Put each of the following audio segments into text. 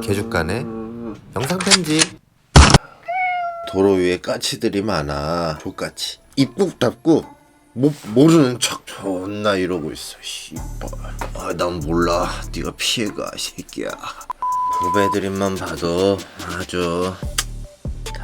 개죽간의 영상 편집 도로 위에 까치들이 많아. 족까치. 입국 닫고 뭐 모르는 척 존나 이러고 있어. 씨발. 아, 난 몰라. 네가 피해가, 이 새끼야. 보배드림만 봐도 아주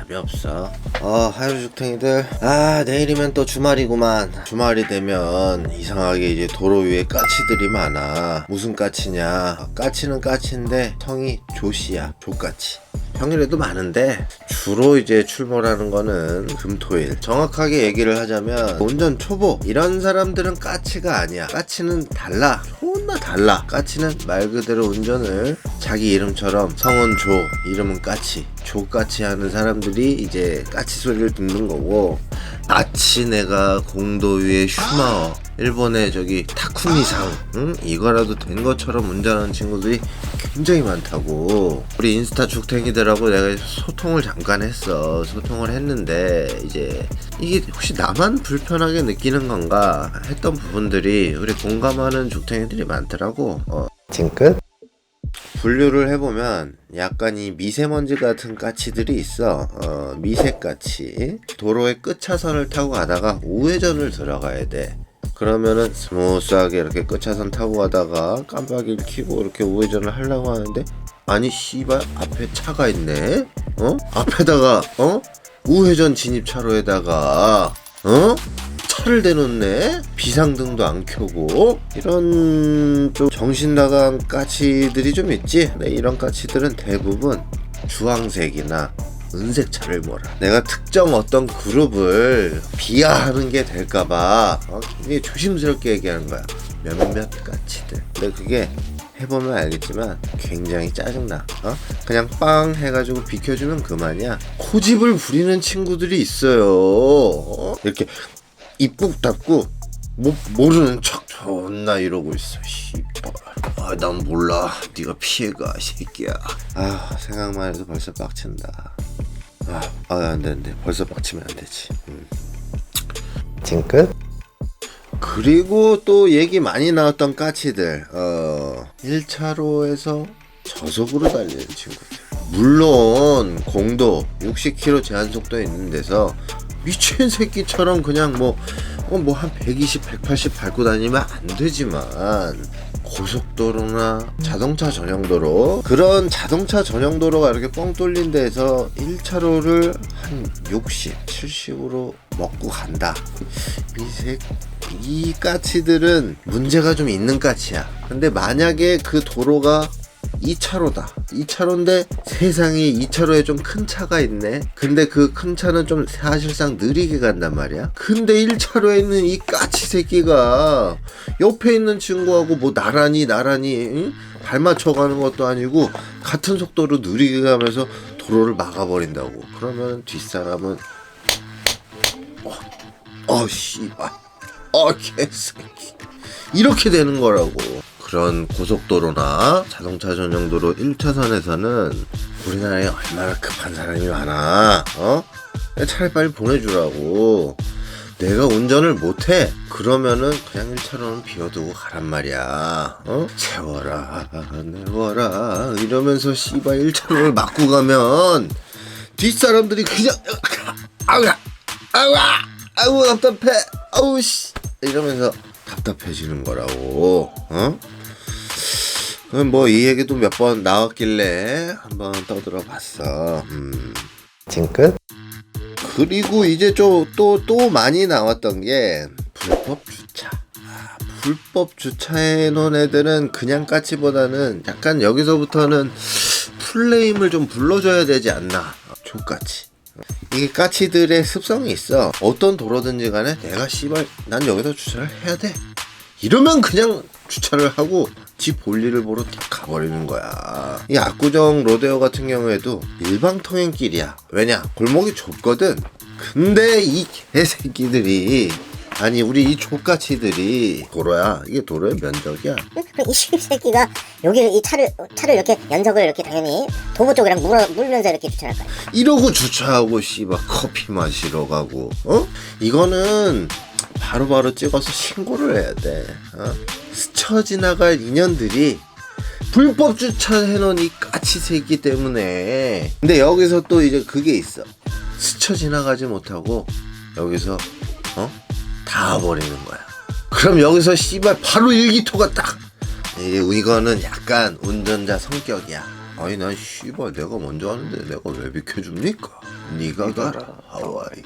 답이 없어. 아, 하루죽탱이들. 아, 내일이면 또 주말이구만. 주말이 되면 이상하게 이제 도로 위에 까치들이 많아. 무슨 까치냐? 아, 까치는 까치인데 성이 조씨야. 조까치. 평일에도 많은데 주로 이제 출몰하는 거는 금토일 정확하게 얘기를 하자면 운전 초보 이런 사람들은 까치가 아니야 까치는 달라 존나 달라 까치는 말 그대로 운전을 자기 이름처럼 성은 조 이름은 까치 조까치 하는 사람들이 이제 까치 소리를 듣는 거고 마치 내가 공도 위에 슈마어 일본의 저기 타쿠미상 응? 이거라도 된 것처럼 운전하는 친구들이 굉장히 많다고 우리 인스타 죽탱이들하고 내가 소통을 잠깐 했어 소통을 했는데 이제 이게 혹시 나만 불편하게 느끼는 건가 했던 부분들이 우리 공감하는 죽탱이들이 많더라고 어. 징끝? 분류를 해보면 약간 이 미세먼지 같은 까치들이 있어. 어, 미세까치. 도로의 끝차선을 타고 가다가 우회전을 들어가야 돼. 그러면은 스무스하게 이렇게 끝차선 타고 가다가 깜빡이를 켜고 이렇게 우회전을 하려고 하는데 아니 씨발 앞에 차가 있네? 어? 앞에다가 어? 우회전 진입 차로에다가 어 차를 대놓네. 비상등도 안 켜고. 이런 좀 정신 나간 까치들이 좀 있지? 네, 이런 까치들은 대부분 주황색이나 은색 차를 몰아. 내가 특정 어떤 그룹을 비하하는 게 될까봐 어, 굉장히 조심스럽게 얘기하는 거야. 몇몇 까치들. 근데 그게 해보면 알겠지만 굉장히 짜증나. 어? 그냥 빵 해가지고 비켜주면 그만이야. 고집을 부리는 친구들이 있어요. 어? 이렇게 입국 닫고 뭐 모르는 척 존나 이러고 있어 씨발 아난 몰라. 네가 피해가 이 새끼야. 아 생각만 해도 벌써 빡친다. 아, 아 안돼 안돼. 벌써 빡치면 안 되지. 음. 징끝? 그리고 또 얘기 많이 나왔던 까치들. 어 1차로에서 저속으로 달리는 친구들. 물론 공도 60km 제한 속도 있는 데서 미친 새끼처럼 그냥 뭐뭐한 120, 180 밟고 다니면 안 되지만 고속도로나 자동차 전용도로 그런 자동차 전용도로가 이렇게 뻥 뚫린 데에서 1차로를 한 60, 70으로 먹고 간다. 이 새, 이 까치들은 문제가 좀 있는 까치야. 근데 만약에 그 도로가 2차로다. 2차로인데 세상에 2차로에 좀 큰 차가 있네. 근데 그 큰 차는 좀 사실상 느리게 간단 말이야. 근데 1차로에 있는 이 까치 새끼가 옆에 있는 친구하고 뭐 나란히 나란히 응? 발 맞춰 가는 것도 아니고 같은 속도로 느리게 가면서 도로를 막아버린다고. 그러면 뒷사람은 어, 어 씨발. 어 개새끼. 이렇게 되는 거라고. 그런 고속도로나 자동차 전용 도로 1차선에서는 우리나라에 얼마나 급한 사람이 많아. 어? 차를 빨리 보내주라고. 내가 운전을 못해. 그러면은 그냥 1차로는 비워두고 가란 말이야. 어? 채워라, 내워라. 이러면서 씨발 1차로를 막고 가면 뒷사람들이 그냥 아우야, 아우야, 아우 답답해, 아우 씨 이러면서 답답해지는 거라고. 어? 뭐 이 얘기도 몇 번 나왔길래 한번 떠들어 봤어. 음. 징끝? 그리고 이제 좀 또 또 많이 나왔던 게 불법 주차. 아, 불법 주차해 놓은 애들은 그냥 까치보다는 약간 여기서부터는 플레임을 좀 불러줘야 되지 않나. 족까치. 이게 까치들의 습성이 있어. 어떤 도로든지 간에 내가 씨발 난 여기서 주차를 해야 돼. 이러면 그냥 주차를 하고 지 볼일을 보러 딱 가버리는 거야. 이 압구정 로데오 같은 경우에도 일방 통행길이야. 왜냐? 골목이 좁거든. 근데 이 개새끼들이 아니 우리 이 족가치들이 도로야. 이게 도로의 면적이야. 이 새끼가 여기 이 차를 차를 이렇게 연석을 이렇게 당연히 도보 쪽이랑 물어, 물면서 이렇게 주차할 거야. 이러고 주차하고 씨발 커피 마시러 가고 어? 이거는 바로바로 찍어서 신고를 해야 돼 어? 스쳐 지나갈 인연들이 불법 주차해놓은 이 까치 새끼 때문에. 근데 여기서 또 이제 그게 있어. 스쳐 지나가지 못하고 여기서 어? 닿아버리는 거야. 그럼 여기서 씨발 바로 일기토가 딱! 이거는 약간 운전자 성격이야. 아니 난 씨발 내가 먼저 하는데 내가 왜 비켜줍니까? 네가 가라 하와이.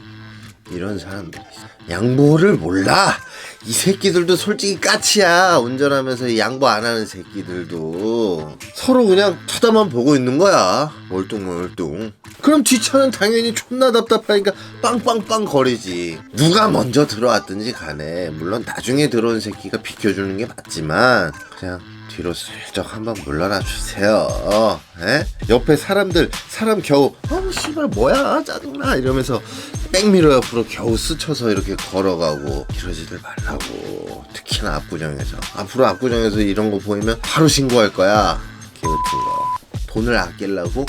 이런 사람들이 있어. 양보를 몰라. 이 새끼들도 솔직히 까치야. 운전하면서 이 양보 안 하는 새끼들도 서로 그냥 쳐다만 보고 있는 거야. 멀뚱멀뚱. 그럼 뒷차는 당연히 존나 답답하니까 빵빵빵 거리지. 누가 먼저 들어왔든지 간에 물론 나중에 들어온 새끼가 비켜주는 게 맞지만 그냥 뒤로 슬쩍 한번 물러나 주세요. 에? 옆에 사람들 사람 겨우 어 씨발 뭐야 짜증나 이러면서 백미러 옆으로 겨우 스쳐서 이렇게 걸어가고 이러지들 말라고. 특히나 압구정에서. 앞으로 압구정에서 이런 거 보이면 바로 신고할 거야. 개 같은 거. 돈을 아끼려고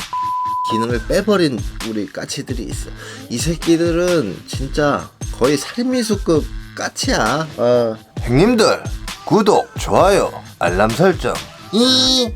기능을 빼버린 우리 까치들이 있어. 이 새끼들은 진짜 거의 살인미수급 까치야. 어. 형님들 구독 좋아요 알람 설정. 이